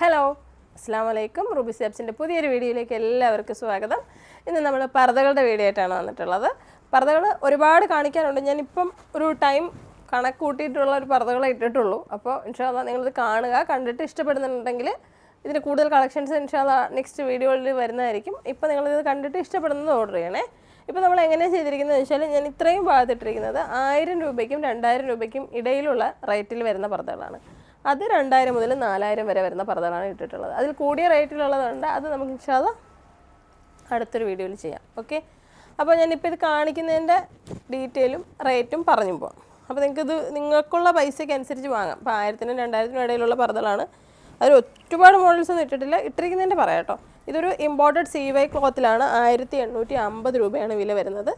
Hello അസ്സാം വലൈക്കും Ruby സാബ്സിന്റെ പുതിയൊരു വീഡിയോയിലേക്ക് എല്ലാവർക്കും സ്വാഗതം. ഇന്ന് നമ്മൾ പർദ്ദകളുടെ വീഡിയോ ആയിട്ടാണ് വന്നിട്ടുള്ളത്. പർദ്ദകൾ ഒരുപാട് കാണിക്കാനുണ്ട്. ഞാനിപ്പം ഒരു ടൈം കണക്ക് കൂട്ടിയിട്ടുള്ള ഒരു പർദ്ദകളെ ഇട്ടിട്ടുള്ളൂ. അപ്പോൾ ഇൻഷാല്ല നിങ്ങളിത് കാണുക കണ്ടിട്ട് ഇഷ്ടപ്പെടുന്നുണ്ടെങ്കിൽ ഇതിന് കൂടുതൽ കളക്ഷൻസ് ഇൻഷാല്ല നെക്സ്റ്റ് വീഡിയോയിൽ വരുന്നതായിരിക്കും. ഇപ്പോൾ നിങ്ങളിത് കണ്ടിട്ട് ഇഷ്ടപ്പെടുന്നത് ഓർഡർ ചെയ്യണേ. ഇപ്പോൾ നമ്മൾ എങ്ങനെയാണ് ചെയ്തിരിക്കുന്നത് വെച്ചാൽ ഞാൻ ഇത്രയും ഭാഗത്തിട്ടിരിക്കുന്നത് ആയിരം രൂപയ്ക്കും രണ്ടായിരം രൂപയ്ക്കും ഇടയിലുള്ള റേറ്റിൽ വരുന്ന പർദ്ദകളാണ്. അത് രണ്ടായിരം മുതൽ നാലായിരം വരെ വരുന്ന പർദ്ദകളാണ് ഇട്ടിട്ടുള്ളത്. അതിൽ കൂടിയ റേറ്റിലുള്ളതുണ്ട്. അത് നമുക്ക് ഇൻഷാല്ല അടുത്തൊരു വീഡിയോയിൽ ചെയ്യാം. ഓക്കെ? അപ്പോൾ ഞാനിപ്പോൾ ഇത് കാണിക്കുന്നതിന്റെ ഡീറ്റെയിലും റേറ്റും പറഞ്ഞു പോകാം അപ്പോൾ നിങ്ങൾക്കിത് നിങ്ങൾക്കുള്ള പൈസയ്ക്ക് അനുസരിച്ച് വാങ്ങാം. ഇപ്പോൾ ആയിരത്തിനും രണ്ടായിരത്തിനും ഇടയിലുള്ള പർദ്ദകളാണ്. അതിൽ ഒരുപാട് മോഡൽസ് ഒന്നും ഇട്ടിട്ടില്ല. ഇട്ടിരിക്കുന്നതിന്റെ പറയാം കേട്ടോ. ഇതൊരു ഇമ്പോർട്ടഡ് സി വൈ ക്ലോത്തിലാണ് ആയിരത്തി എണ്ണൂറ്റി അമ്പത് രൂപയാണ് വില വരുന്നത്.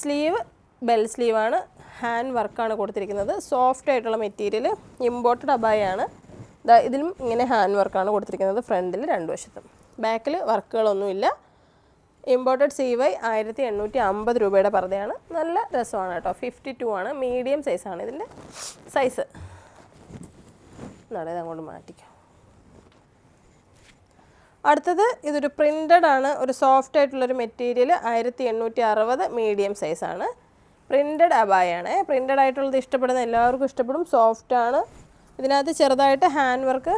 സ്ലീവ് ബെൽ സ്ലീവാണ് ഹാൻഡ് വർക്കാണ് കൊടുത്തിരിക്കുന്നത്. സോഫ്റ്റ് ആയിട്ടുള്ള മെറ്റീരിയൽ ഇമ്പോർട്ടഡ് അബായാണ് ഇതിലും ഇങ്ങനെ ഹാൻഡ് വർക്കാണ് കൊടുത്തിരിക്കുന്നത് ഫ്രണ്ടിൽ രണ്ട് വശത്തും. ബാക്കിൽ വർക്കുകളൊന്നുമില്ല. ഇമ്പോർട്ടഡ് സി വൈ ആയിരത്തി എണ്ണൂറ്റി അമ്പത് രൂപയുടെ പർദ്ദയാണ് നല്ല രസമാണ് കേട്ടോ. ഫിഫ്റ്റി ടു ആണ് മീഡിയം സൈസാണ് ഇതിന്റെ സൈസ് എന്നാണ് അങ്ങോട്ട് മാറ്റിക്കാം. അടുത്തത് ഇതൊരു പ്രിന്റഡ് ആണ്. ഒരു സോഫ്റ്റ് ആയിട്ടുള്ളൊരു മെറ്റീരിയൽ ആയിരത്തി എണ്ണൂറ്റി അറുപത് മീഡിയം സൈസാണ് പ്രിന്റഡ് അബായാണ് പ്രിന്റഡ് ആയിട്ടുള്ളത് ഇഷ്ടപ്പെടുന്ന എല്ലാവർക്കും ഇഷ്ടപ്പെടും. സോഫ്റ്റ് ആണ്. ഇതിനകത്ത് ചെറുതായിട്ട് ഹാൻഡ് വർക്ക്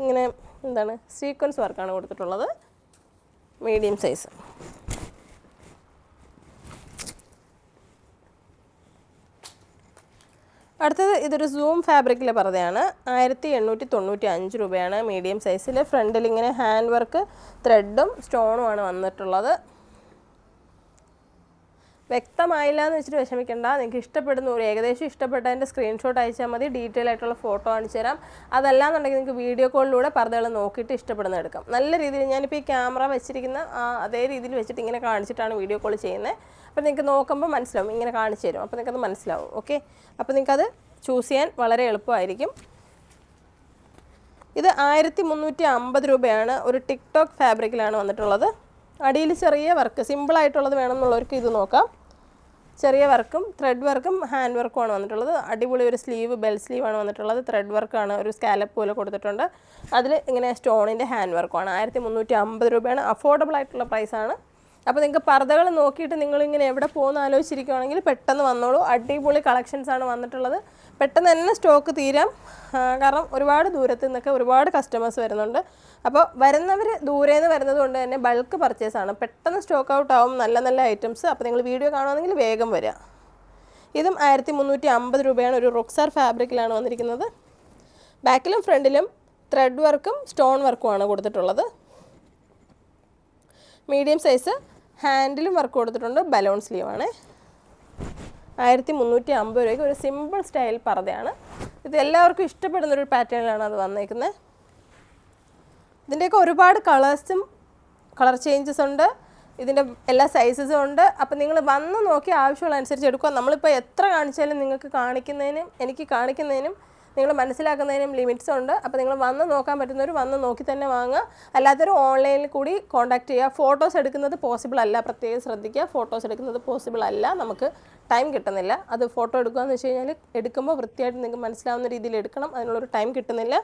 ഇങ്ങനെ എന്താണ് സീക്വൻസ് വർക്കാണ് കൊടുത്തിട്ടുള്ളത്. Medium size. അടുത്തത് ഇതൊരു സൂം ഫാബ്രിക്കിലെ പർദ്ദയാണ് ആയിരത്തി എണ്ണൂറ്റി തൊണ്ണൂറ്റി അഞ്ച് രൂപയാണ് മീഡിയം സൈസിൽ ഫ്രണ്ടിൽ ഇങ്ങനെ ഹാൻഡ് വർക്ക് ത്രെഡും സ്റ്റോണുമാണ് വന്നിട്ടുള്ളത്. വ്യക്തമായില്ല എന്ന് വെച്ചിട്ട് വിഷമിക്കേണ്ട. നിങ്ങൾക്ക് ഇഷ്ടപ്പെടുന്ന ഒരു ഏകദേശം ഇഷ്ടപ്പെട്ടതിന്റെ സ്ക്രീൻഷോട്ട് അയച്ചാൽ മതി. ഡീറ്റെയിൽ ആയിട്ടുള്ള ഫോട്ടോ കാണിച്ചു തരാം. അതല്ലാന്നുണ്ടെങ്കിൽ നിങ്ങൾക്ക് വീഡിയോ കോളിലൂടെ പർദ്ദകൾ നോക്കിയിട്ട് ഇഷ്ടപ്പെടുന്ന എടുക്കാം. നല്ല രീതിയിൽ ഞാനിപ്പോൾ ഈ ക്യാമറ വെച്ചിരിക്കുന്ന അതേ രീതിയിൽ വെച്ചിട്ട് ഇങ്ങനെ കാണിച്ചിട്ടാണ് വീഡിയോ കോൾ ചെയ്യുന്നത്. അപ്പോൾ നിങ്ങൾക്ക് നോക്കുമ്പോൾ മനസ്സിലാവും. ഇങ്ങനെ കാണിച്ചു തരും. അപ്പോൾ നിങ്ങൾക്കത് മനസ്സിലാവും. ഓക്കെ അപ്പോൾ നിങ്ങൾക്കത് ചൂസ് ചെയ്യാൻ വളരെ എളുപ്പമായിരിക്കും. ഇത് ആയിരത്തി മുന്നൂറ്റി അമ്പത് രൂപയാണ്. ഒരു ടിക്ടോക്ക് ഫാബ്രിക്കിലാണ് വന്നിട്ടുള്ളത്. അടിയിൽ ചെറിയ വർക്ക് സിമ്പിളായിട്ടുള്ളത് വേണമെന്നുള്ളവർക്ക് ഇത് നോക്കാം. ചെറിയ വർക്കും ത്രെഡ് വർക്കും ഹാൻഡ് വർക്കുമാണ് വന്നിട്ടുള്ളത്. അടിപൊളി ഒരു സ്ലീവ് ബെൽ സ്ലീവാണ് വന്നിട്ടുള്ളത്. ത്രെഡ് വർക്കാണ് ഒരു സ്കാലപ്പ് പോലെ കൊടുത്തിട്ടുണ്ട്. അതിൽ ഇങ്ങനെ സ്റ്റോണിന്റെ ഹാൻഡ് വർക്കുമാണ് ആയിരത്തി മുന്നൂറ്റി അമ്പത് രൂപയാണ്. അഫോർഡബിൾ ആയിട്ടുള്ള പ്രൈസാണ് അപ്പോൾ നിങ്ങൾക്ക് പർദ്ദകൾ നോക്കിയിട്ട് നിങ്ങളിങ്ങനെ എവിടെ പോകുന്ന ആലോചിച്ചിരിക്കുകയാണെങ്കിൽ പെട്ടെന്ന് വന്നോളൂ. അടിപൊളി കളക്ഷൻസാണ് വന്നിട്ടുള്ളത്. പെട്ടെന്ന് തന്നെ സ്റ്റോക്ക് തീരാം. കാരണം ഒരുപാട് ദൂരത്ത് നിന്നൊക്കെ ഒരുപാട് കസ്റ്റമേഴ്സ് വരുന്നുണ്ട്. അപ്പോൾ വരുന്നവർ ദൂരെ നിന്ന് വരുന്നത് കൊണ്ട് തന്നെ ബൾക്ക് പർച്ചേസ് ആണ്. പെട്ടെന്ന് സ്റ്റോക്ക് ഔട്ട് ആവും നല്ല നല്ല ഐറ്റംസ് അപ്പോൾ നിങ്ങൾ വീഡിയോ കാണുവാണെങ്കിൽ വേഗം വരിക ഇതും ആയിരത്തി മുന്നൂറ്റി അമ്പത് രൂപയാണ് ഒരു റുക്സാർ ഫാബ്രിക്കിലാണ് വന്നിരിക്കുന്നത്. ബാക്കിലും ഫ്രണ്ടിലും ത്രെഡ് വർക്കും സ്റ്റോൺ വർക്കുമാണ് കൊടുത്തിട്ടുള്ളത്. മീഡിയം സൈസ് ഹാൻഡിലും വർക്ക് കൊടുത്തിട്ടുണ്ട്. ബലൂൺ സ്ലീവാണ് ആയിരത്തി മുന്നൂറ്റി അമ്പത് രൂപയ്ക്ക് ഒരു സിമ്പിൾ സ്റ്റൈൽ പർദ്ദയാണ്. ഇത് എല്ലാവർക്കും ഇഷ്ടപ്പെടുന്നൊരു പാറ്റേണിലാണ് അത് വന്നേക്കുന്നത് ഇതിന്റെയൊക്കെ ഒരുപാട് കളേഴ്സും കളർ ചേഞ്ചസ് ഉണ്ട്. ഇതിന്റെ എല്ലാ സൈസസും ഉണ്ട്. അപ്പം നിങ്ങൾ വന്ന് നോക്കി ആവശ്യമുള്ള അനുസരിച്ച് എടുക്കുക. നമ്മളിപ്പോൾ എത്ര കാണിച്ചാലും നിങ്ങൾക്ക് കാണിക്കുന്നതിനും എനിക്ക് കാണിക്കുന്നതിനും നിങ്ങൾ മനസ്സിലാക്കുന്നതിനും ലിമിറ്റ്സ് ഉണ്ട്. അപ്പോൾ നിങ്ങൾ വന്ന് നോക്കാൻ പറ്റുന്നവർ വന്ന് നോക്കി തന്നെ വാങ്ങുക. അല്ലാത്തവർ ഓൺലൈനിൽ കൂടി കോൺടാക്ട് ചെയ്യുക. ഫോട്ടോസ് എടുക്കുന്നത് പോസിബിൾ അല്ല. പ്രത്യേകം ശ്രദ്ധിക്കുക. ഫോട്ടോസ് എടുക്കുന്നത് പോസിബിൾ അല്ല. നമുക്ക് ടൈം കിട്ടുന്നില്ല. അത് ഫോട്ടോ എടുക്കുക എന്ന് വെച്ച് കഴിഞ്ഞാൽ എടുക്കുമ്പോൾ വൃത്തിയായിട്ട് നിങ്ങൾക്ക് മനസ്സിലാവുന്ന രീതിയിൽ എടുക്കണം. അതിനുള്ളൊരു ടൈം കിട്ടുന്നില്ല.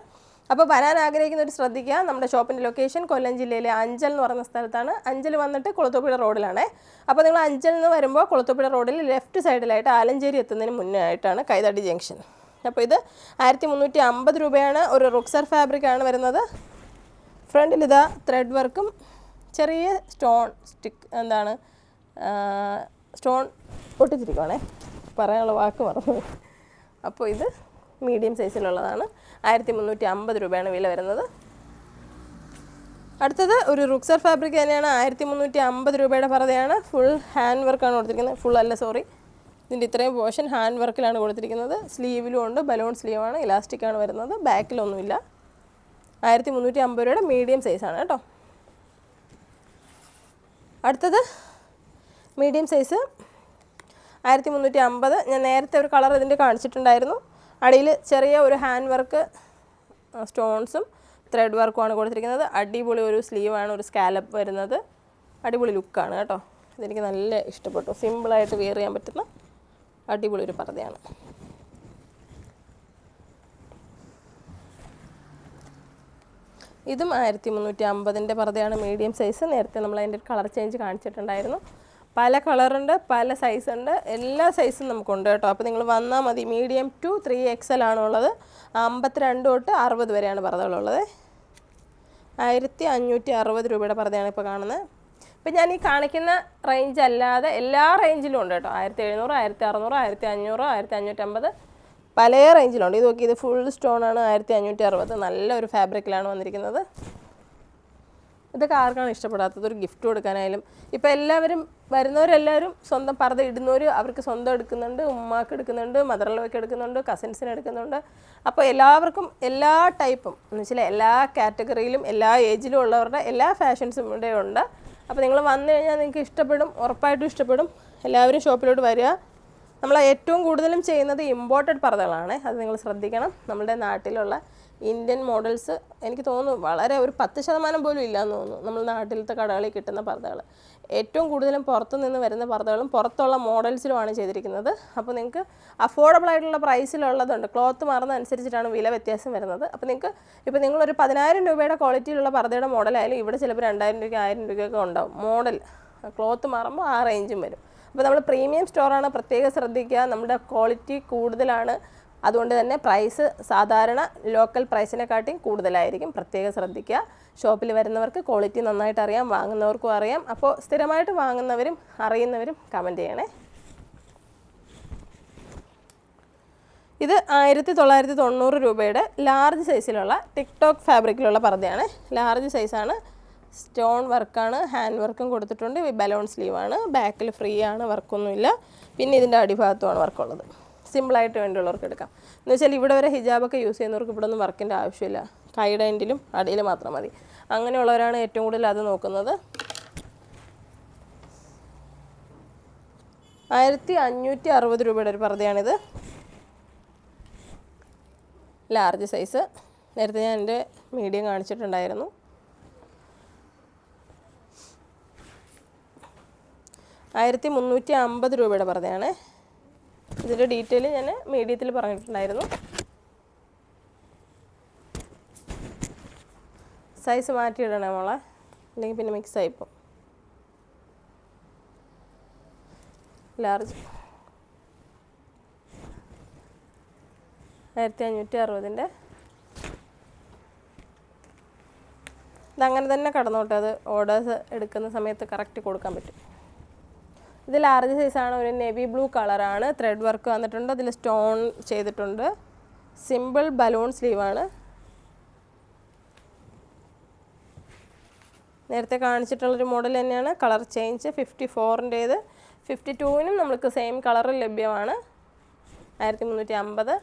അപ്പോൾ വരാൻ ആഗ്രഹിക്കുന്നവർ ശ്രദ്ധിക്കുക. നമ്മുടെ ഷോപ്പിന്റെ ലൊക്കേഷൻ കൊല്ലം ജില്ലയിലെ അഞ്ചൽ എന്ന് പറയുന്ന സ്ഥലത്താണ്. അഞ്ചൽ വന്നിട്ട് കുളത്തൂപ്പുഴ റോഡിലാണ്. അപ്പോൾ നിങ്ങൾ അഞ്ചൽ നിന്ന് വരുമ്പോൾ കുളത്തൂപ്പുഴ റോഡിൽ ലെഫ്റ്റ് സൈഡിലായിട്ട് ആലഞ്ചേരി എത്തുന്നതിന് മുന്നേ ആയിട്ടാണ് കൈതടി ജംഗ്ഷൻ അപ്പോൾ ഇത് ആയിരത്തി മുന്നൂറ്റി അമ്പത് രൂപയാണ് ഒരു റുക്സർ ഫാബ്രിക് ആണ് വരുന്നത്. ഫ്രണ്ടിൽ ഇതാ ത്രെഡ് വർക്കും ചെറിയ സ്റ്റോൺ സ്റ്റിക്ക് എന്താണ് സ്റ്റോൺ പൊട്ടിച്ചിരിക്കുവാണേ. പറയാനുള്ള വാക്ക് മറന്നു അപ്പോൾ ഇത് മീഡിയം സൈസിലുള്ളതാണ്. ആയിരത്തി മുന്നൂറ്റി അമ്പത് രൂപയാണ് വില വരുന്നത്. അടുത്തത് ഒരു റുക്സർ ഫാബ്രിക് തന്നെയാണ്. ആയിരത്തി മുന്നൂറ്റി അമ്പത് രൂപയുടെ പറതയാണ് ഫുൾ ഹാൻഡ് വർക്കാണ് കൊടുത്തിരിക്കുന്നത്. ഫുൾ അല്ല സോറി ഇതിന്റെ ഇത്രയും പോർഷൻ ഹാൻഡ് വർക്കിലാണ് കൊടുത്തിരിക്കുന്നത്. സ്ലീവിലും ഉണ്ട്. ബലൂൺ സ്ലീവാണ് ഇലാസ്റ്റിക്കാണ് വരുന്നത് ബാക്കിലൊന്നുമില്ല ആയിരത്തി മുന്നൂറ്റി അമ്പത് രൂപയുടെ മീഡിയം സൈസാണ് കേട്ടോ. അടുത്തത് മീഡിയം സൈസ് ആയിരത്തി മുന്നൂറ്റി അമ്പത് ഞാൻ നേരത്തെ ഒരു കളർ ഇതിന്റെ കാണിച്ചിട്ടുണ്ടായിരുന്നു. അടിയിൽ ചെറിയ ഒരു ഹാൻഡ് വർക്ക് സ്റ്റോൺസും ത്രെഡ് വർക്കുമാണ് കൊടുത്തിരിക്കുന്നത്. അടിപൊളി ഒരു സ്ലീവാണ് ഒരു സ്കാലപ്പ് വരുന്നത്. അടിപൊളി ലുക്കാണ് കേട്ടോ. ഇതെനിക്ക് നല്ല ഇഷ്ടപ്പെട്ടു. സിമ്പിളായിട്ട് വെയർ ചെയ്യാൻ പറ്റുന്ന അടിപൊളി ഒരു പർദ്ദയാണ്. ഇതും ആയിരത്തി മുന്നൂറ്റി അമ്പതിന്റെ പർദ്ദയാണ്. മീഡിയം സൈസ് നേരത്തെ നമ്മൾ അതിന്റെ കളർ ചേഞ്ച് കാണിച്ചിട്ടുണ്ടായിരുന്നു. പല കളറുണ്ട് പല സൈസ് ഉണ്ട് എല്ലാ സൈസും നമുക്കുണ്ട് കേട്ടോ. അപ്പോൾ നിങ്ങൾ വന്നാൽ മതി. Medium to three X L ആണുള്ളത്. അമ്പത്തിരണ്ട് തൊട്ട് അറുപത് വരെയാണ് പർദ്ദകളുള്ളത് ആയിരത്തി അഞ്ഞൂറ്റി അറുപത് രൂപയുടെ പർദ്ദയാണ് ഇപ്പോൾ കാണുന്നത്. ഇപ്പം ഞാൻ ഈ കാണിക്കുന്ന റേഞ്ച് അല്ലാതെ എല്ലാ റേഞ്ചിലും ഉണ്ട് കേട്ടോ. ആയിരത്തി എഴുന്നൂറ് ആയിരത്തി അറുന്നൂറ് ആയിരത്തി അഞ്ഞൂറ് ആയിരത്തി അഞ്ഞൂറ്റമ്പത് പല റേഞ്ചിലുണ്ട് ഇത് നോക്കി ഇത് ഫുൾ സ്റ്റോൺ ആണ് ആയിരത്തി അഞ്ഞൂറ്റി അറുപത്. നല്ലൊരു ഫാബ്രിക്കിലാണ് വന്നിരിക്കുന്നത്. ഇതൊക്കെ ആർക്കാണ് ഇഷ്ടപ്പെടാത്തത്? ഒരു ഗിഫ്റ്റ് കൊടുക്കാനായാലും. ഇപ്പം എല്ലാവരും വരുന്നവരെല്ലാവരും സ്വന്തം പർദ്ദ ഇടുന്നവർ അവർക്ക് സ്വന്തം എടുക്കുന്നുണ്ട് ഉമ്മാക്ക് എടുക്കുന്നുണ്ട് മദർ ലോയ്ക്ക് എടുക്കുന്നുണ്ട് കസിൻസിന് എടുക്കുന്നുണ്ട്. അപ്പോൾ എല്ലാവർക്കും എല്ലാ ടൈപ്പും എന്ന് വെച്ചാൽ എല്ലാ കാറ്റഗറിയിലും എല്ലാ ഏജിലും ഉള്ളവരുടെ എല്ലാ ഫാഷൻസും ഇവിടെ ഉണ്ട്. അപ്പോൾ നിങ്ങൾ വന്നു കഴിഞ്ഞാൽ നിങ്ങൾക്ക് ഇഷ്ടപ്പെടും ഉറപ്പായിട്ടും ഇഷ്ടപ്പെടും. എല്ലാവരും ഷോപ്പിലോട്ട് വരിക. നമ്മൾ ഏറ്റവും കൂടുതലും ചെയ്യുന്നത് ഇമ്പോർട്ടഡ് പർദ്ദകളാണ്. അത് നിങ്ങൾ ശ്രദ്ധിക്കണം. നമ്മുടെ നാട്ടിലുള്ള ഇന്ത്യൻ മോഡൽസ് എനിക്ക് തോന്നുന്നു വളരെ ഒരു പത്ത് ശതമാനം പോലും ഇല്ലയെന്ന് തോന്നുന്നു. നമ്മൾ നാട്ടിലത്തെ കടകളിൽ കിട്ടുന്ന പർദ്ദകൾ ഏറ്റവും കൂടുതലും പുറത്തു നിന്ന് വരുന്ന പർദ്ദകളും പുറത്തുള്ള മോഡൽസിലുമാണ് ചെയ്തിരിക്കുന്നത്. അപ്പോൾ നിങ്ങൾക്ക് അഫോർഡബിൾ ആയിട്ടുള്ള പ്രൈസിലുള്ളതുണ്ട് ക്ലോത്ത് മാറുന്ന അനുസരിച്ചിട്ടാണ് വില വ്യത്യാസം വരുന്നത്. അപ്പോൾ നിങ്ങൾക്ക് ഇപ്പോൾ നിങ്ങളൊരു പതിനായിരം രൂപയുടെ ക്വാളിറ്റിയിലുള്ള പർദ്ദയുടെ മോഡലായാലും ഇവിടെ ചിലപ്പോൾ രണ്ടായിരം രൂപയ്ക്ക് ആയിരം രൂപയൊക്കെ ഉണ്ടാവും. മോഡൽ ക്ലോത്ത് മാറുമ്പോൾ ആ റേഞ്ചും വരും. അപ്പോൾ നമ്മൾ പ്രീമിയം സ്റ്റോറാണ് പ്രത്യേകം ശ്രദ്ധിക്കുക. നമ്മുടെ ക്വാളിറ്റി കൂടുതലാണ്. അതുകൊണ്ട് തന്നെ പ്രൈസ് സാധാരണ ലോക്കൽ പ്രൈസിനെക്കാട്ടിയും കൂടുതലായിരിക്കും. പ്രത്യേകം ശ്രദ്ധിക്കുക. ഷോപ്പിൽ വരുന്നവർക്ക് ക്വാളിറ്റി നന്നായിട്ട് അറിയാം. വാങ്ങുന്നവർക്കും അറിയാം. അപ്പോൾ സ്ഥിരമായിട്ട് വാങ്ങുന്നവരും അറിയുന്നവരും കമന്റ് ചെയ്യണേ. ഇത് ആയിരത്തി തൊള്ളായിരത്തി തൊണ്ണൂറ് രൂപയുടെ ലാർജ് സൈസിലുള്ള ടിക്ടോക്ക് ഫാബ്രിക്കിലുള്ള പർദ്ദയാണ്. ലാർജ് സൈസാണ് സ്റ്റോൺ വർക്കാണ് ഹാൻഡ് വർക്കും കൊടുത്തിട്ടുണ്ട്. ബലൂൺ സ്ലീവാണ് ബാക്കിൽ ഫ്രീ ആണ്. വർക്കൊന്നുമില്ല പിന്നെ ഇതിന്റെ അടിഭാഗത്തുമാണ് വർക്കുള്ളത് സിമ്പിളായിട്ട് വേണ്ടിയുള്ളവർക്ക് എടുക്കാം. എന്ന് വെച്ചാൽ ഇവിടെ വരെ ഹിജാബൊക്കെ യൂസ് ചെയ്യുന്നവർക്ക് ഇവിടെ ഒന്നും വർക്കിന്റെ ആവശ്യമില്ല. കൈയുടെ എൻഡിലും അടിയിൽ മാത്രം മതി. അങ്ങനെയുള്ളവരാണ് ഏറ്റവും കൂടുതൽ അത് നോക്കുന്നത്. ആയിരത്തി അഞ്ഞൂറ്റി അറുപത് രൂപയുടെ ഒരു പർദ്ദയാണിത്. Large size. നേരത്തെ ഞാൻ എന്റെ മീഡിയം കാണിച്ചിട്ടുണ്ടായിരുന്നു. ആയിരത്തി മുന്നൂറ്റി അമ്പത് രൂപയുടെ പർദ്ദയാണ്. ഇതിന്റെ ഡീറ്റെയിൽ ഞാൻ മീഡിയത്തിൽ പറഞ്ഞിട്ടുണ്ടായിരുന്നു. സൈസ് മാറ്റിയിടണേ മോളെ. അല്ലെങ്കിൽ പിന്നെ മിക്സ് ആയിപ്പോൾ ലാർജ് ആയിരത്തി അഞ്ഞൂറ്റി അറുപതിന്റെ ഇതങ്ങനെ തന്നെ കടന്നോട്ടെ. അത് ഓർഡേഴ്സ് എടുക്കുന്ന സമയത്ത് കറക്റ്റ് കൊടുക്കാൻ പറ്റും. ഇത് ലാർജ് സൈസാണ് ഒരു നെവി ബ്ലൂ കളറാണ്. ത്രെഡ് വർക്ക് വന്നിട്ടുണ്ട്. അതിൽ സ്റ്റോൺ ചെയ്തിട്ടുണ്ട്. സിമ്പിൾ ബലൂൺ സ്ലീവാണ്. നേരത്തെ കാണിച്ചിട്ടുള്ളൊരു മോഡൽ തന്നെയാണ്. കളർ ചേഞ്ച് ഫിഫ്റ്റി ഫോറിന്റേത്. ഫിഫ്റ്റി ടൂവിനും നമുക്ക് സെയിം കളർ ലഭ്യമാണ്. ആയിരത്തി മുന്നൂറ്റി അമ്പത്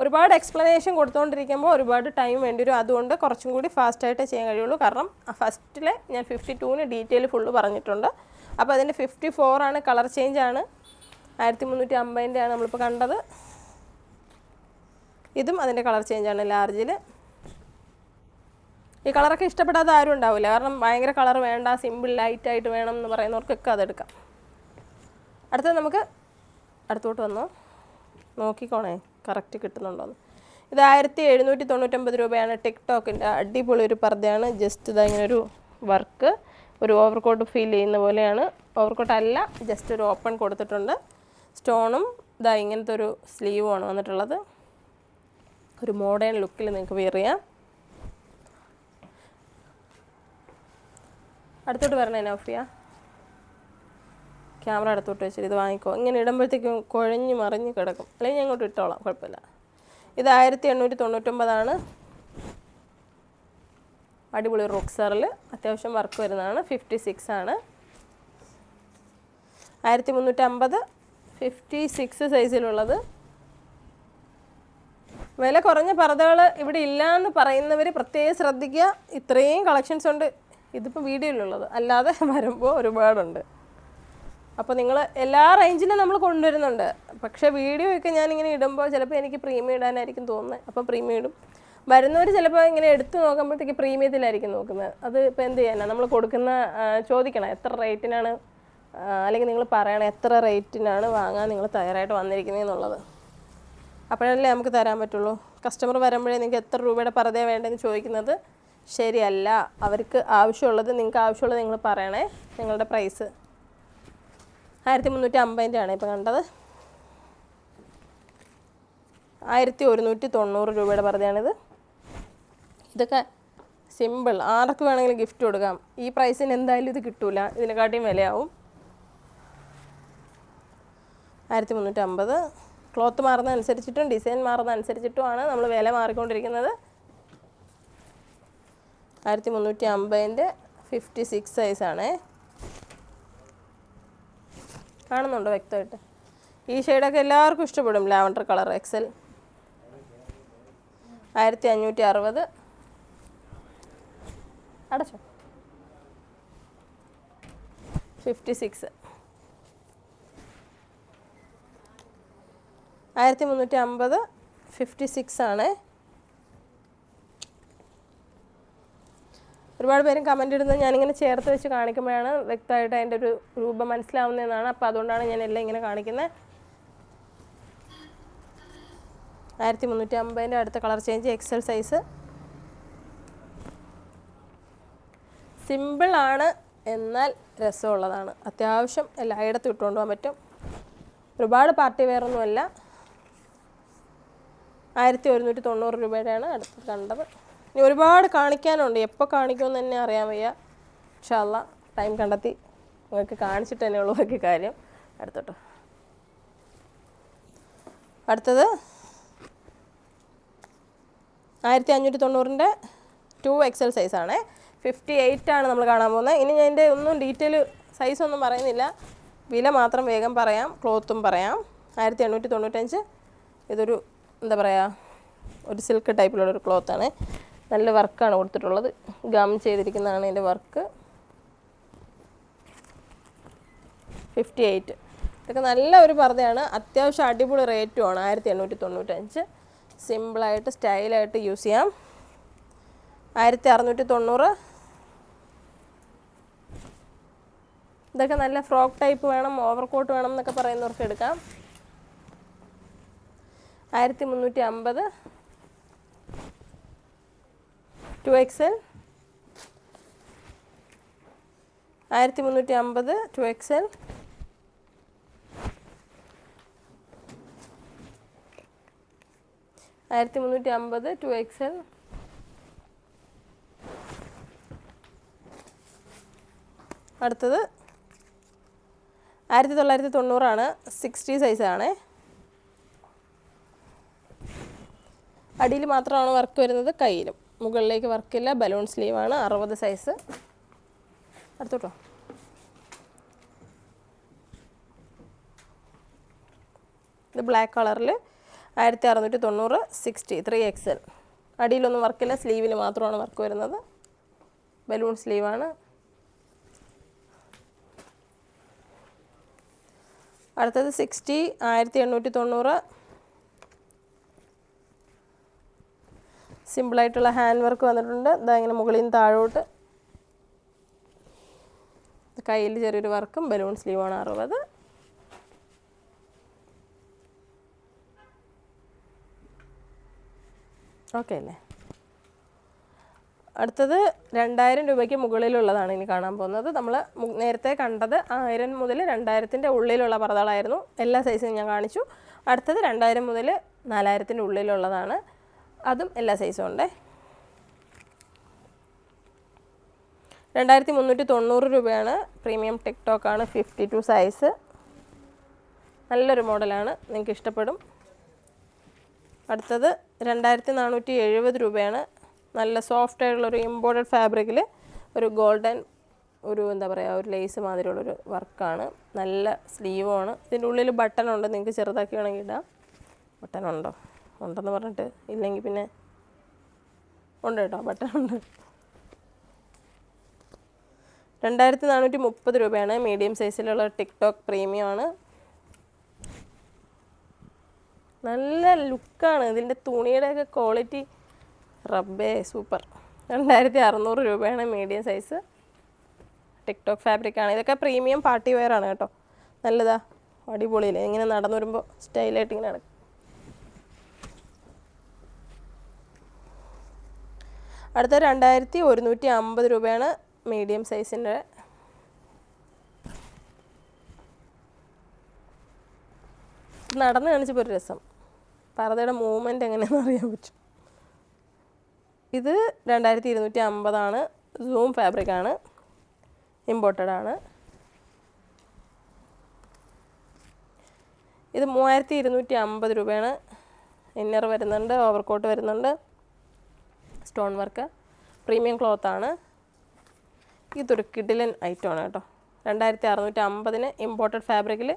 ഒരുപാട് എക്സ്പ്ലനേഷൻ കൊടുത്തുകൊണ്ടിരിക്കുമ്പോൾ ഒരുപാട് ടൈം വേണ്ടി വരും അതുകൊണ്ട് കുറച്ചും കൂടി ഫാസ്റ്റായിട്ട് ചെയ്യാൻ കഴിയുള്ളൂ. കാരണം ഫസ്റ്റിൽ ഞാൻ ഫിഫ്റ്റി ടൂവിന് ഡീറ്റെയിൽ ഫുള്ള് പറഞ്ഞിട്ടുണ്ട്. അപ്പോൾ അതിന്റെ ഫിഫ്റ്റി ഫോറാണ് കളർ ചേഞ്ച് ആണ്. ആയിരത്തി മുന്നൂറ്റി അമ്പതിന്റെ ആണ് നമ്മളിപ്പോൾ കണ്ടത്. ഇതും അതിന്റെ കളർ ചേഞ്ച് ആണ് ലാർജിൽ ഈ കളറൊക്കെ ഇഷ്ടപ്പെടാതെ ആരും ഉണ്ടാവില്ല കാരണം ഭയങ്കര കളർ വേണ്ട സിമ്പിൾ ലൈറ്റായിട്ട് വേണം എന്ന് പറയുന്നവർക്കൊക്കെ അതെടുക്കാം അടുത്തത് നമുക്ക് അടുത്തോട്ട് വന്നോ. നോക്കിക്കോണേ കറക്റ്റ് കിട്ടുന്നുണ്ടോന്ന് ഇത് ആയിരത്തി എഴുന്നൂറ്റി തൊണ്ണൂറ്റൊമ്പത് രൂപയാണ് ടിക്ടോക്കിന്റെ അടിപൊളി ഒരു പർദ്ദയാണ്. ജസ്റ്റ് ഇതാ ഒരു വർക്ക് ഒരു ഓവർകോട്ട് ഫീൽ ചെയ്യുന്ന പോലെയാണ്. ഓവർകോട്ട് അല്ല ജസ്റ്റ് ഒരു ഓപ്പൺ കൊടുത്തിട്ടുണ്ട്. സ്റ്റോണും ഇതാ ഇങ്ങനത്തെ ഒരു സ്ലീവുമാണ് വന്നിട്ടുള്ളത്. ഒരു മോഡേൺ ലുക്കിൽ നിങ്ങൾക്ക് വെയർ ചെയ്യാം. അടുത്തോട്ട് വരണേ നൗഫിയ? ക്യാമറ അടുത്തോട്ട് വെച്ചിട്ട് ഇത് വാങ്ങിക്കോ. ഇങ്ങനെ ഇടുമ്പോഴത്തേക്കും കുഴഞ്ഞ് മറിഞ്ഞ് കിടക്കും. അല്ലെങ്കിൽ ഞാൻ ഇങ്ങോട്ട് ഇട്ടോളാം കുഴപ്പമില്ല. ഇത് ആയിരത്തി എണ്ണൂറ്റി തൊണ്ണൂറ്റൊമ്പതാണ്. അടിപൊളി റോക്സാറിൽ അത്യാവശ്യം വർക്ക് വരുന്നതാണ്. ഫിഫ്റ്റി സിക്സ് ആണ്. ആയിരത്തി മുന്നൂറ്റമ്പത് ഫിഫ്റ്റി സിക്സ് സൈസിലുള്ളത് വില കുറഞ്ഞ പറതകൾ ഇവിടെ ഇല്ല എന്ന് പറയുന്നവർ പ്രത്യേകം ശ്രദ്ധിക്കുക. ഇത്രയും കളക്ഷൻസ് ഉണ്ട്. ഇതിപ്പോൾ വീഡിയോയിലുള്ളത്. അല്ലാതെ വരുമ്പോൾ ഒരുപാടുണ്ട്. അപ്പോൾ നിങ്ങൾ എല്ലാ റേഞ്ചിലും നമ്മൾ കൊണ്ടുവരുന്നുണ്ട്. പക്ഷേ വീഡിയോ ഒക്കെ ഞാനിങ്ങനെ ഇടുമ്പോൾ ചിലപ്പോൾ എനിക്ക് പ്രീമിയം ഇടാനായിരിക്കും തോന്നുന്നത് അപ്പോൾ പ്രീമിയം ഇടും. വരുന്നവർ ചിലപ്പോൾ ഇങ്ങനെ എടുത്തു നോക്കുമ്പോഴത്തേക്ക് പ്രീമിയത്തിലായിരിക്കും നോക്കുന്നത്. അത് ഇപ്പോൾ എന്ത് ചെയ്യാനാണ് നമ്മൾ കൊടുക്കുന്ന ചോദിക്കണം. എത്ര റേറ്റിനാണ് അല്ലെങ്കിൽ നിങ്ങൾ പറയണം എത്ര റേറ്റിനാണ് വാങ്ങാൻ നിങ്ങൾ തയ്യാറായിട്ട് വന്നിരിക്കുന്നത് എന്നുള്ളത്. അപ്പോഴല്ലേ നമുക്ക് തരാൻ പറ്റുള്ളൂ. കസ്റ്റമർ വരുമ്പോഴേ നിങ്ങൾക്ക് എത്ര രൂപയുടെ പർദ്ദയാണ് വേണ്ടതെന്ന് ചോദിക്കുന്നത് ശരിയല്ല. അവർക്ക് ആവശ്യമുള്ളത് നിങ്ങൾക്ക് ആവശ്യമുള്ളത് നിങ്ങൾ പറയണേ. നിങ്ങളുടെ പ്രൈസ് ആയിരത്തി മുന്നൂറ്റി അമ്പതിന്റെ ആണ് ഇപ്പോൾ കണ്ടത്. ആയിരത്തി ഒരുന്നൂറ്റി തൊണ്ണൂറ് രൂപയുടെ പർദ്ദയാണിത്. ഇതൊക്കെ സിമ്പിൾ ആർക്ക് വേണമെങ്കിലും ഗിഫ്റ്റ് കൊടുക്കാം. ഈ പ്രൈസിന് എന്തായാലും ഇത് കിട്ടൂല. ഇതിനെക്കാട്ടിയും വിലയാവും. ആയിരത്തി മുന്നൂറ്റി അമ്പത് ക്ലോത്ത് മാറുന്ന അനുസരിച്ചിട്ടും ഡിസൈൻ മാറുന്ന അനുസരിച്ചിട്ടുമാണ് നമ്മൾ വില മാറിക്കൊണ്ടിരിക്കുന്നത്. ആയിരത്തി മുന്നൂറ്റി അമ്പതിന്റെ ഫിഫ്റ്റി സിക്സ് സൈസാണേ കാണുന്നുണ്ടോ വ്യക്തമായിട്ട്? ഈ ഷെയ്ഡൊക്കെ എല്ലാവർക്കും ഇഷ്ടപ്പെടും. Lavender colour XL. ആയിരത്തി അഞ്ഞൂറ്റി അറുപത്. അടച്ചോ. ഫിഫ്റ്റി സിക്സ് ആയിരത്തി മുന്നൂറ്റി അമ്പത് ഫിഫ്റ്റി സിക്സ് ആണ്. ഒരുപാട് പേരും കമന്റ് ഇടുന്നത് ഞാനിങ്ങനെ ചേർത്ത് വെച്ച് കാണിക്കുമ്പോഴാണ് വ്യക്തമായിട്ട് അതിന്റെ ഒരു രൂപം മനസ്സിലാവുന്നതെന്നാണ്. അപ്പോൾ അതുകൊണ്ടാണ് ഞാൻ എല്ലാം ഇങ്ങനെ കാണിക്കുന്നത് ആയിരത്തി മുന്നൂറ്റി അമ്പതിന്റെ അടുത്ത കളർ ചേഞ്ച് എക്സൽ സൈസ് സിമ്പിളാണ് എന്നാൽ രസമുള്ളതാണ്. അത്യാവശ്യം എല്ലായിടത്തും ഇട്ടുകൊണ്ട് പോകാൻ പറ്റും. ഒരുപാട് പാർട്ടി വെയറൊന്നുമല്ല ആയിരത്തി ഒരുന്നൂറ്റി തൊണ്ണൂറ് രൂപയുടെയാണ് അടുത്ത് കണ്ടത്. ഇനി ഒരുപാട് കാണിക്കാനുണ്ട്. എപ്പോൾ കാണിക്കുമെന്ന് തന്നെ അറിയാൻ വയ്യ. ഇൻഷാല്ല ടൈം കണ്ടെത്തി. നിങ്ങൾക്ക് കാണിച്ചിട്ട് തന്നെ ഉള്ളൂ ബാക്കി കാര്യം. അടുത്തോട്ടോ. അടുത്തത് ആയിരത്തി അഞ്ഞൂറ്റി തൊണ്ണൂറിന്റെ ടു എക്സൽ സൈസാണ് ഫിഫ്റ്റി എയ്റ്റ് ആണ് നമ്മൾ കാണാൻ പോകുന്നത്. ഇനി ഞാൻ എന്റെ ഒന്നും ഡീറ്റെയിൽ സൈസ് ഒന്നും പറയുന്നില്ല. വില മാത്രം വേഗം പറയാം. ക്ലോത്തും പറയാം. ആയിരത്തി എണ്ണൂറ്റി തൊണ്ണൂറ്റഞ്ച് ഇതൊരു എന്താ പറയുക ഒരു സിൽക്ക് ടൈപ്പിലുള്ള ഒരു ക്ലോത്താണ് നല്ല വർക്കാണ് കൊടുത്തിട്ടുള്ളത്. ഗം ചെയ്തിരിക്കുന്നതാണ് ഇതിന്റെ വർക്ക് ഫിഫ്റ്റി എയ്റ്റ് ഇതൊക്കെ നല്ല ഒരു പർദ്ധയാണ് അത്യാവശ്യം അടിപൊളി റേറ്റും ആണ്. ആയിരത്തി എണ്ണൂറ്റി തൊണ്ണൂറ്റഞ്ച്. സിമ്പിളായിട്ട് സ്റ്റൈലായിട്ട് യൂസ് ചെയ്യാം. ആയിരത്തി അറുന്നൂറ്റി തൊണ്ണൂറ്. ഇതൊക്കെ നല്ല ഫ്രോക്ക് ടൈപ്പ് വേണം ഓവർ കോട്ട് വേണം എന്നൊക്കെ പറയുന്നവർക്ക് എടുക്കാം. ആയിരത്തി മുന്നൂറ്റി അമ്പത് ടു എക്സൽ ആയിരത്തി മുന്നൂറ്റി അമ്പത് ടു എക്സൽ ആയിരത്തി മുന്നൂറ്റി അമ്പത് ടു എക്സൽ അടുത്തത് ആയിരത്തി തൊള്ളായിരത്തി തൊണ്ണൂറാണ് സിക്സ്റ്റി സൈസാണ്. അടിയിൽ മാത്രമാണ് വർക്ക് വരുന്നത് കയ്യിലും. മുകളിലേക്ക് വർക്കില്ല ബലൂൺ സ്ലീവാണ് അറുപത് സൈസ്. അടുത്തോട്ടോ. ഇത് ബ്ലാക്ക് കളറിൽ ആയിരത്തി അറുന്നൂറ്റി തൊണ്ണൂറ് സിക്സ്റ്റി ത്രീ എക്സൽ. അടിയിലൊന്നും വർക്കില്ല സ്ലീവിൽ മാത്രമാണ് വർക്ക് വരുന്നത്. ബലൂൺ സ്ലീവാണ് അടുത്തത് സിക്സ്റ്റി ആയിരത്തി എണ്ണൂറ്റി തൊണ്ണൂറ് സിമ്പിളായിട്ടുള്ള ഹാൻഡ് വർക്ക് വന്നിട്ടുണ്ട്. ഇതാ ഇങ്ങനെ മുകളിൽ നിന്ന് താഴോട്ട്. കയ്യിൽ ചെറിയൊരു വർക്കും ബലൂൺ സ്ലീവാണ് അറുപത്. ഓക്കെ അല്ലേ? അടുത്തത് രണ്ടായിരം രൂപയ്ക്ക് മുകളിലുള്ളതാണ് ഇനി കാണാൻ പോകുന്നത്. നമ്മൾ നേരത്തെ കണ്ടത് ആയിരം മുതൽ രണ്ടായിരത്തിന്റെ ഉള്ളിലുള്ള പർദ്ദകളായിരുന്നു. എല്ലാ സൈസും ഞാൻ കാണിച്ചു. അടുത്തത് രണ്ടായിരം മുതൽ നാലായിരത്തിന്റെ ഉള്ളിലുള്ളതാണ്. അതും എല്ലാ സൈസും ഉണ്ട്. രണ്ടായിരത്തി മുന്നൂറ്റി തൊണ്ണൂറ് രൂപയാണ് പ്രീമിയം ടിക്ടോക്കാണ് ഫിഫ്റ്റി ടു സൈസ് നല്ലൊരു മോഡലാണ്. നിങ്ങൾക്ക് ഇഷ്ടപ്പെടും. അടുത്തത് രണ്ടായിരത്തി നാനൂറ്റി എഴുപത് രൂപയാണ് നല്ല സോഫ്റ്റ് ആയിട്ടുള്ളൊരു ഇമ്പോർട്ടഡ് ഫാബ്രിക്കിൽ ഒരു ഗോൾഡൻ ഒരു എന്താ പറയുക ഒരു ലേസ് മാതിരിയുള്ളൊരു വർക്കാണ്. നല്ല സ്ലീവാണ് ഇതിന്റെ ഉള്ളിൽ ബട്ടൺ ഉണ്ട്. നിങ്ങൾക്ക് ചെറുതാക്കി വേണമെങ്കിൽ ഇടാം. ബട്ടൺ ഉണ്ടോ? ഉണ്ടെന്ന് പറഞ്ഞിട്ട്. ഇല്ലെങ്കിൽ പിന്നെ ഉണ്ട് കേട്ടോ. ബട്ടൺ ഉണ്ട്. രണ്ടായിരത്തി നാനൂറ്റി മുപ്പത് രൂപയാണ് മീഡിയം സൈസിലുള്ള ടിക്ടോക്ക് പ്രീമിയം ആണ്. നല്ല ലുക്കാണ് ഇതിന്റെ തുണിയുടെയൊക്കെ ക്വാളിറ്റി റബ്ബേ സൂപ്പർ. രണ്ടായിരത്തി അറുന്നൂറ് രൂപയാണ് മീഡിയം സൈസ് ടിക്ടോക്ക് ഫാബ്രിക്കാണ്. ഇതൊക്കെ പ്രീമിയം പാർട്ടി വെയർ ആണ് കേട്ടോ. നല്ലതാ. അടിപൊളിയില്ലേ? ഇങ്ങനെ നടന്നു വരുമ്പോൾ സ്റ്റൈലായിട്ട് ഇങ്ങനെ നടക്കും. അടുത്ത രണ്ടായിരത്തി ഒരുന്നൂറ്റി അമ്പത് രൂപയാണ് മീഡിയം സൈസിന്റെ നടന്ന് കാണിച്ചപ്പോൾ ഒരു രസം. പർദ്ദയുടെ മൂവ്മെന്റ് എങ്ങനെയാണെന്ന് അറിയാൻ പറ്റും. ഇത് രണ്ടായിരത്തി ഇരുന്നൂറ്റി അമ്പതാണ് സൂം ഫാബ്രിക് ആണ്. ഇമ്പോർട്ടഡ് ആണ്. ഇത് മൂവായിരത്തി ഇരുന്നൂറ്റി അമ്പത് രൂപയാണ്. ഇന്നർ വരുന്നുണ്ട് ഓവർകോട്ട് വരുന്നുണ്ട്. സ്റ്റോൺ വർക്ക് പ്രീമിയം ക്ലോത്ത് ആണ്. ഇതൊരു കിഡിലൻ ഐറ്റമാണ് കേട്ടോ. രണ്ടായിരത്തി അറുന്നൂറ്റി അമ്പതിന് ഇമ്പോർട്ടഡ് ഫാബ്രിക്കിൽ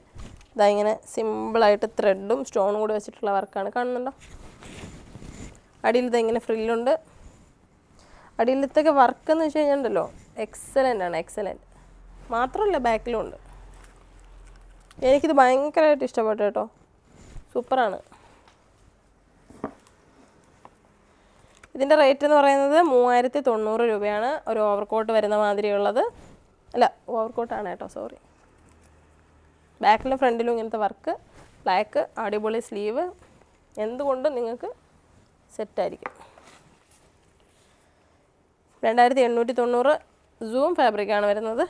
ഇതാ ഇങ്ങനെ സിമ്പിളായിട്ട് ത്രെഡും സ്റ്റോണും കൂടി വെച്ചിട്ടുള്ള വർക്കാണ് കാണുന്നുണ്ടോ? അടിയിൽ ഇതെങ്ങനെ ഇങ്ങനെ ഫ്രില്ലുണ്ട് അടിയിലത്തൊക്കെ വർക്ക് എന്ന് വെച്ച് കഴിഞ്ഞാൽ എക്സലന്റ് ആണ് എക്സലന്റ് മാത്രമല്ല ബാക്കിലും ഉണ്ട്. എനിക്കിത് ഭയങ്കരമായിട്ട് ഇഷ്ടപ്പെട്ടു കേട്ടോ. സൂപ്പറാണ് ഇതിന്റെ റേറ്റ് എന്ന് പറയുന്നത് മൂവായിരത്തി തൊണ്ണൂറ് രൂപയാണ്. ഒരു ഓവർകോട്ട് വരുന്ന മാതിരിയുള്ളത്. അല്ല ഓവർകോട്ടാണ് കേട്ടോ സോറി ബാക്കിലും ഫ്രണ്ടിലും ഇങ്ങനത്തെ വർക്ക് ബ്ലാക്ക് അടിപൊളി സ്ലീവ് എന്തുകൊണ്ടും നിങ്ങൾക്ക് സെറ്റായിരിക്കും രണ്ടായിരത്തി എണ്ണൂറ്റി തൊണ്ണൂറ് സൂം ഫാബ്രിക്കാണ് വരുന്നത്.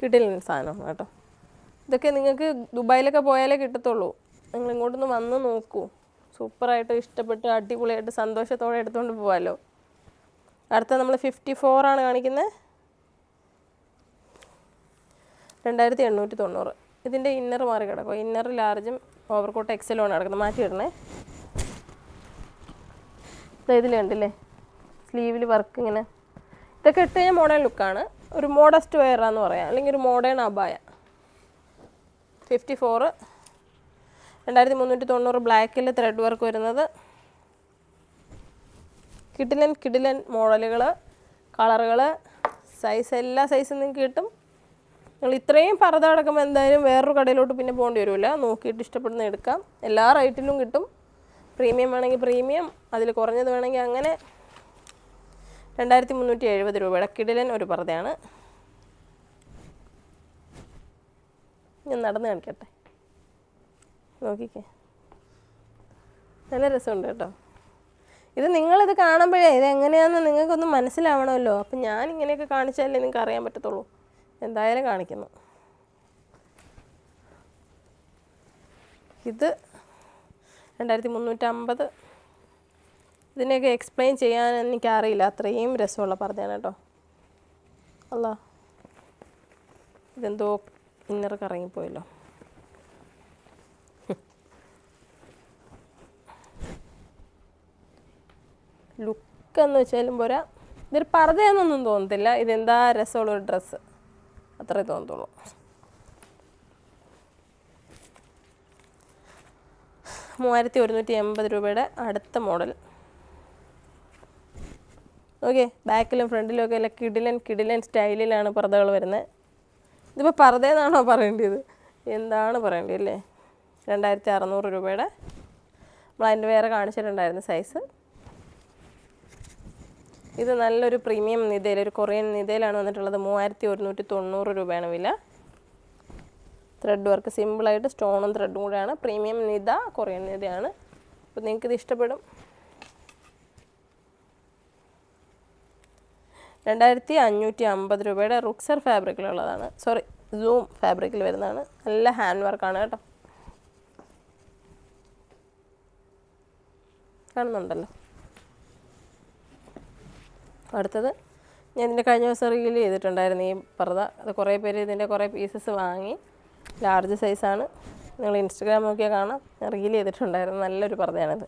കിട്ടില്ല സാധനം കേട്ടോ. ഇതൊക്കെ നിങ്ങൾക്ക് ദുബായിലൊക്കെ പോയാലേ കിട്ടത്തുള്ളൂ. നിങ്ങൾ ഇങ്ങോട്ടൊന്ന് വന്ന് നോക്കൂ. സൂപ്പറായിട്ട് ഇഷ്ടപ്പെട്ട് അടിപൊളിയായിട്ട് സന്തോഷത്തോടെ എടുത്തുകൊണ്ട് പോകാമല്ലോ അടുത്ത നമ്മൾ ഫിഫ്റ്റി ഫോറാണ് കാണിക്കുന്നത് രണ്ടായിരത്തി എണ്ണൂറ്റി തൊണ്ണൂറ് ഇതിന്റെ ഇന്നർ മാറി കിടക്കും. ഇന്നർ ലാർജും ഓവർകോട്ട് എക്സലുമാണ് കിടക്കുന്നത്. മാറ്റി ഇടണേ. ഇതിലുണ്ടല്ലേ? സ്ലീവിൽ വർക്ക് ഇങ്ങനെ. ഇതൊക്കെ ഇട്ട് കഴിഞ്ഞാൽ മോഡേൺ ലുക്കാണ് ഒരു മോഡസ്റ്റ് വെയറാന്ന് പറയാം. അല്ലെങ്കിൽ ഒരു മോഡേൺ അബായ ഫിഫ്റ്റി ഫോറ് രണ്ടായിരത്തി മുന്നൂറ്റി തൊണ്ണൂറ് ബ്ലാക്കിൽ ത്രെഡ് വർക്ക് വരുന്നത്. കിഡിലൻ കിഡിലൻ മോഡലുകൾ കളറുകൾ സൈസ് എല്ലാ സൈസും നിങ്ങൾക്ക് കിട്ടും. നിങ്ങൾ ഇത്രയും പറത അടക്കുമ്പോൾ എന്തായാലും വേറൊരു കടയിലോട്ട് പിന്നെ പോകേണ്ടി വരില്ല നോക്കിയിട്ട് ഇഷ്ടപ്പെടുന്ന എടുക്കാം. എല്ലാ റേറ്റിലും കിട്ടും. പ്രീമിയം വേണമെങ്കിൽ പ്രീമിയം അതിൽ കുറഞ്ഞത് വേണമെങ്കിൽ അങ്ങനെ രണ്ടായിരത്തി മുന്നൂറ്റി എഴുപത് രൂപയുടെ കിടിലൻ ഒരു പർദ്ദയാണ്. ഞാൻ നടന്ന് കാണിക്കട്ടെ. നോക്കിക്കേ. നല്ല രസമുണ്ട് കേട്ടോ. ഇത് നിങ്ങളിത് കാണുമ്പോഴേ ഇത് എങ്ങനെയാണെന്ന് നിങ്ങൾക്കൊന്ന് മനസ്സിലാവണമല്ലോ. അപ്പം ഞാൻ ഇങ്ങനെയൊക്കെ കാണിച്ചാലേ നിങ്ങൾക്ക് അറിയാൻ പറ്റത്തുള്ളൂ. എന്തായാലും കാണിക്കുന്നു. ഇത് രണ്ടായിരത്തി മുന്നൂറ്റമ്പത് ഇതിനെയൊക്കെ എക്സ്പ്ലെയിൻ ചെയ്യാൻ എനിക്കറിയില്ല. അത്രയും രസമുള്ള പറഞ്ഞാണ് കേട്ടോ. അല്ല ഇതെന്തോ ഇന്നർ കറങ്ങിപ്പോയല്ലോ. ലുക്ക് എന്ന് വെച്ചാലും പോരാ. ഇതൊരു പർദ്ദയെന്നൊന്നും തോന്നത്തില്ല. ഇതെന്താ രസമുള്ള ഒരു ഡ്രസ്സ് അത്രേ തോന്നത്തുള്ളൂ. മൂവായിരത്തി ഒരുന്നൂറ്റി എൺപത് രൂപയുടെ അടുത്ത മോഡൽ ഓക്കെ ബാക്കിലും ഫ്രണ്ടിലും ഒക്കെ എല്ലാം കിടിലൻ കിടിലൻ സ്റ്റൈലിലാണ് പർദ്ദകൾ വരുന്നത് ഇതിപ്പോൾ പർദ്ദയെന്നാണോ പറയേണ്ടത് എന്താണ് പറയേണ്ടത് അല്ലേ രണ്ടായിരത്തി അറുന്നൂറ് രൂപയുടെ. നമ്മൾ അതിന്റെ വേറെ കാണിച്ചിട്ടുണ്ടായിരുന്നു സൈസ് ഇത് നല്ലൊരു പ്രീമിയം നിതയിൽ ഒരു കൊറിയൻ നിതയിലാണ് വന്നിട്ടുള്ളത്. മൂവായിരത്തി ഒരുന്നൂറ്റി തൊണ്ണൂറ് രൂപയാണ് വില ത്രെഡ് വർക്ക് സിമ്പിളായിട്ട് സ്റ്റോണും ത്രെഡും കൂടെയാണ്. പ്രീമിയം നിത കൊറിയൻ നിതയാണ് അപ്പോൾ നിങ്ങൾക്ക് ഇത് ഇഷ്ടപ്പെടും? രണ്ടായിരത്തി അഞ്ഞൂറ്റി അമ്പത് രൂപയുടെ റുക്സർ ഫാബ്രിക്കിലുള്ളതാണ്. സോറി സൂം ഫാബ്രിക്കിൽ വരുന്നതാണ്. നല്ല ഹാൻഡ് വർക്കാണ് കേട്ടോ. കാണുന്നുണ്ടല്ലോ. അടുത്തത് ഞാൻ ഇതിന്റെ കഴിഞ്ഞ ദിവസം റീൽ ചെയ്തിട്ടുണ്ടായിരുന്നു ഈ പർദ്ദ അത് കുറേ പേര് ഇതിന്റെ കുറേ പീസസ് വാങ്ങി. ലാർജ് സൈസാണ് നിങ്ങൾ ഇൻസ്റ്റഗ്രാം നോക്കിയാൽ കാണാം. ഞാൻ റീൽ ചെയ്തിട്ടുണ്ടായിരുന്നു. നല്ലൊരു പർദ്ദയാണിത്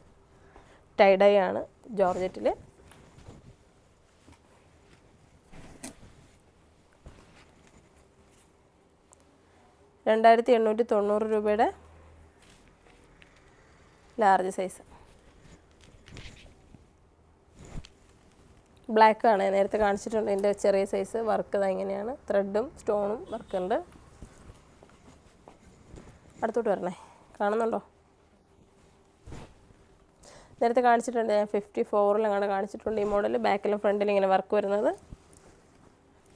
ടൈഡൈ ആണ് ജോർജറ്റിൽ രണ്ടായിരത്തി എണ്ണൂറ്റി തൊണ്ണൂറ് രൂപയുടെ ലാർജ് സൈസ് ബ്ലാക്ക് ആണ്. നേരത്തെ കാണിച്ചിട്ടുണ്ട്. എന്റെ ചെറിയ സൈസ് വർക്ക് എങ്ങനെയാണ് ത്രെഡും സ്റ്റോണും വർക്ക് ഉണ്ട്. അടുത്തോട്ട് വരണേ. കാണുന്നുണ്ടോ? നേരത്തെ കാണിച്ചിട്ടുണ്ട്. ഞാൻ ഫിഫ്റ്റി ഫോറിൽ അങ്ങോട്ട് കാണിച്ചിട്ടുണ്ട് ഈ മോഡൽ ബാക്കിലും ഫ്രണ്ടിലും ഇങ്ങനെ വർക്ക് വരുന്നത്.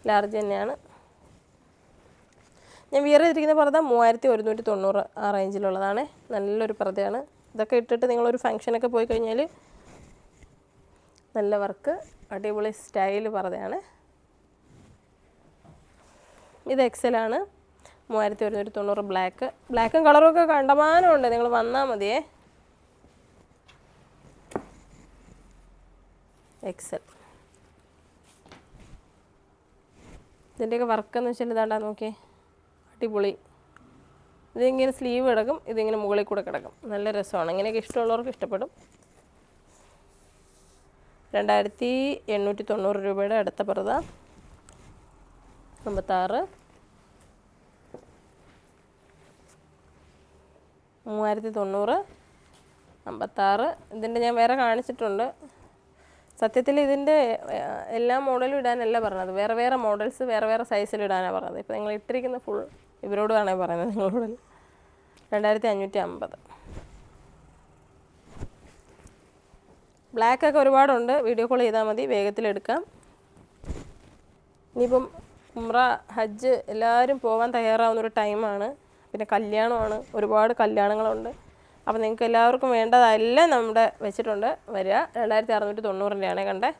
ലാർജ് തന്നെയാണ്. ഞാൻ വിയർ ചെയ്തിരിക്കുന്ന പർദ്ദ മൂവായിരത്തി ഒരുന്നൂറ്റി തൊണ്ണൂറ് ആ റേഞ്ചിലുള്ളതാണ്. നല്ലൊരു പർദ്ദയാണ്. ഇതൊക്കെ ഇട്ടിട്ട് നിങ്ങളൊരു ഫംഗ്ഷനൊക്കെ പോയി കഴിഞ്ഞാൽ നല്ല വർക്ക് അടിപൊളി സ്റ്റൈൽ പർദ്ദയാണ്. ഇത് എക്സലാണ് മൂവായിരത്തി ഒരുന്നൂറ്റി തൊണ്ണൂറ് ബ്ലാക്ക്. ബ്ലാക്കും കളറും ഒക്കെ കണ്ടമാനം ഉണ്ട് നിങ്ങൾ വന്നാൽ മതിയേ. എക്സൽ ഇതിന്റെയൊക്കെ വർക്ക് എന്ന് വെച്ചാൽ ഇതാണ്ടാ നോക്കിയേ. അടിപൊളി. ഇതിങ്ങനെ സ്ലീവ് കിടക്കും ഇതിങ്ങനെ മുകളിൽ കൂടെ കിടക്കും. നല്ല രസമാണ്. ഇങ്ങനെയൊക്കെ ഇഷ്ടമുള്ളവർക്ക് ഇഷ്ടപ്പെടും. രണ്ടായിരത്തി എണ്ണൂറ്റി തൊണ്ണൂറ് രൂപയുടെ അടുത്ത പർദ്ദ. അമ്പത്താറ്. മൂവായിരത്തി തൊണ്ണൂറ് അമ്പത്താറ്. ഇതിന്റെ ഞാൻ വേറെ കാണിച്ചിട്ടുണ്ട്. സത്യത്തിൽ ഇതിന്റെ എല്ലാ മോഡലും ഇടാനല്ല പറഞ്ഞത്. വേറെ വേറെ മോഡൽസ് വേറെ വേറെ സൈസിൽ ഇടാനാണ് പറഞ്ഞത്. ഇപ്പോൾ നിങ്ങൾ ഇട്ടിരിക്കുന്ന ഫുൾ ഇവരോടാണ് പറയുന്നത് നിങ്ങളോട്. രണ്ടായിരത്തി അഞ്ഞൂറ്റി അമ്പത് ബ്ലാക്ക് ഒക്കെ ഒരുപാടുണ്ട്. വീഡിയോ കോൾ ചെയ്താൽ മതി. വേഗത്തിലെടുക്കാം ഇനിയിപ്പം ഉമ്ര ഹജ്ജ് എല്ലാവരും പോകാൻ തയ്യാറാവുന്ന ഒരു ടൈമാണ്. പിന്നെ കല്യാണമാണ്. ഒരുപാട് കല്യാണങ്ങളുണ്ട്. അപ്പോൾ നിങ്ങൾക്ക് എല്ലാവർക്കും വേണ്ടതെല്ലാം നമ്മുടെ വെച്ചിട്ടുണ്ട്. വരിക. രണ്ടായിരത്തി അറുന്നൂറ്റി തൊണ്ണൂറിന്റെയാണ് കണ്ടേ.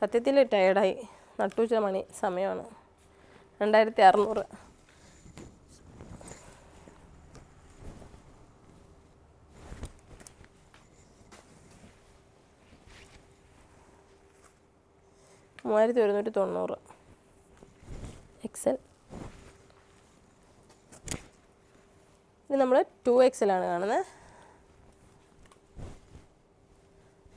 സത്യത്തിൽ ടയർഡായി നട്ടുച്ച മണി സമയമാണ്. രണ്ടായിരത്തി അറുന്നൂറ് മൂവായിരത്തി ഒരുന്നൂറ്റി തൊണ്ണൂറ് എക്സൽ ഇത് നമ്മൾ ടു എക്സലാണ് കാണുന്നത്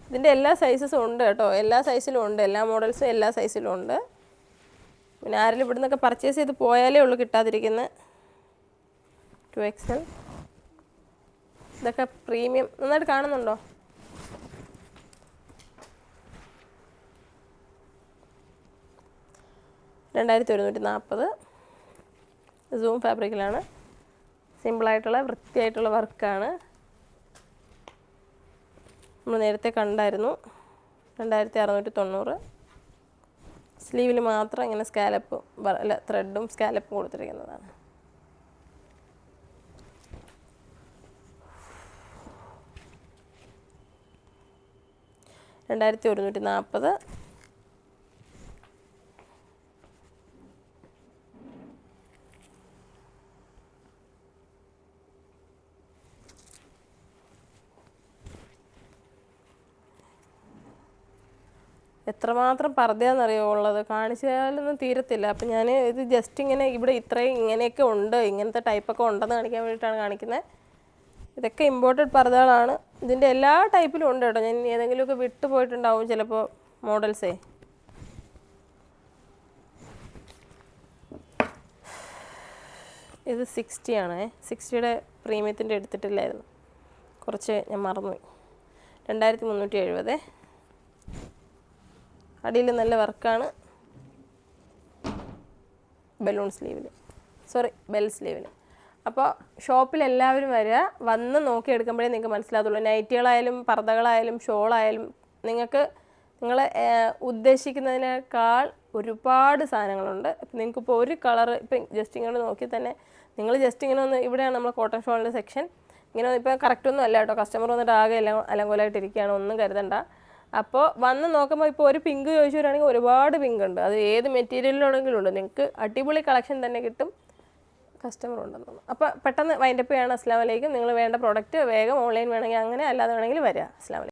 ഇതിന്റെ എല്ലാ സൈസസും ഉണ്ട് കേട്ടോ. എല്ലാ സൈസിലും ഉണ്ട്. എല്ലാ മോഡൽസും എല്ലാ സൈസിലും ഉണ്ട്. പിന്നെ ആരെങ്കിലും ഇവിടെ നിന്നൊക്കെ പർച്ചേസ് ചെയ്ത് പോയാലേ ഉള്ളൂ കിട്ടാതിരിക്കുന്നത് ടു എക്സൽ ഇതൊക്കെ പ്രീമിയം നന്നായിട്ട് കാണുന്നുണ്ടോ? രണ്ടായിരത്തി ഒരുന്നൂറ്റി നാൽപ്പത് സൂം ഫാബ്രിക്കിലാണ് സിമ്പിളായിട്ടുള്ള വൃത്തിയായിട്ടുള്ള വർക്കാണ് നമ്മൾ നേരത്തെ കണ്ടായിരുന്നു. രണ്ടായിരത്തി അറുന്നൂറ്റി തൊണ്ണൂറ് സ്ലീവിൽ മാത്രം ഇങ്ങനെ സ്കാലപ്പ് അല്ല ത്രെഡും സ്കാലപ്പും കൊടുത്തിരിക്കുന്നതാണ്. രണ്ടായിരത്തി ഒരുന്നൂറ്റി നാൽപ്പത് എത്രമാത്രം പർദ്ദയാണെന്നറിയോ ഉള്ളത്? കാണിച്ചാലൊന്നും തീരത്തില്ല. അപ്പം ഞാൻ ഇത് ജസ്റ്റ് ഇങ്ങനെ ഇവിടെ ഇത്രയും ഇങ്ങനെയൊക്കെ ഉണ്ട്. ഇങ്ങനത്തെ ടൈപ്പൊക്കെ ഉണ്ടെന്ന് കാണിക്കാൻ വേണ്ടിയിട്ടാണ് കാണിക്കുന്നത് ഇതൊക്കെ ഇമ്പോർട്ടഡ് പർദ്ദകളാണ്. ഇതിന്റെ എല്ലാ ടൈപ്പിലും ഉണ്ട് കേട്ടോ. ഞാൻ ഏതെങ്കിലുമൊക്കെ വിട്ടു പോയിട്ടുണ്ടാവും ചിലപ്പോൾ മോഡൽസേ ഇത് സിക്സ്റ്റി ആണ്. സിക്സ്റ്റിയുടെ പ്രീമിയത്തിന്റെ എടുത്തിട്ടില്ലായിരുന്നു. കുറച്ച് ഞാൻ മറന്നുപോയി. രണ്ടായിരത്തി മുന്നൂറ്റി എഴുപത്. അടിയിൽ നല്ല വർക്കാണ്. ബലൂൺ സ്ലീവിൽ സോറി ബെൽ സ്ലീവിൽ അപ്പോൾ ഷോപ്പിൽ എല്ലാവരും വരിക. വന്ന് നോക്കി എടുക്കുമ്പോഴേ നിങ്ങൾക്ക് മനസ്സിലാകത്തുള്ളൂ. നൈറ്റികളായാലും പർദ്ദകളായാലും ഷോളായാലും നിങ്ങൾക്ക് നിങ്ങൾ ഉദ്ദേശിക്കുന്നതിനേക്കാൾ ഒരുപാട് സാധനങ്ങളുണ്ട്. ഇപ്പം നിങ്ങൾക്കിപ്പോൾ ഒരു കളർ ഇപ്പം ജസ്റ്റ് ഇങ്ങനെ നോക്കി തന്നെ നിങ്ങൾ ജസ്റ്റ് ഇങ്ങനെ ഒന്ന് ഇവിടെയാണ് നമ്മൾ കോട്ടൺ ഷോളിന്റെ സെക്ഷൻ ഇങ്ങനെ ഇപ്പോൾ കറക്റ്റ് ഒന്നും അല്ല കേട്ടോ. കസ്റ്റമർ വന്നിട്ട് ആകെ എല്ലാം അലങ്കോലായിട്ടിരിക്കുകയാണ് ഒന്നും കരുതണ്ട. അപ്പോൾ വന്ന് നോക്കുമ്പോൾ ഇപ്പോൾ ഒരു പിങ്ക് ചോദിച്ചു വരികയാണെങ്കിൽ ഒരുപാട് പിങ്ക് ഉണ്ട്. അത് ഏത് മെറ്റീരിയലിലാണെങ്കിലും ഉണ്ട്. നിങ്ങൾക്ക് അടിപൊളി കളക്ഷൻ തന്നെ കിട്ടും. കസ്റ്റമർ ഉണ്ടെന്ന് അപ്പോൾ പെട്ടെന്ന് വൈൻഡപ്പ് ചെയ്യണം. അസ്ലാം വലൈക്കും നിങ്ങൾ വേണ്ട പ്രോഡക്റ്റ് വേഗം ഓൺലൈൻ വേണമെങ്കിൽ അങ്ങനെ അല്ലാതെ വേണമെങ്കിൽ വരിക അസ്ലാം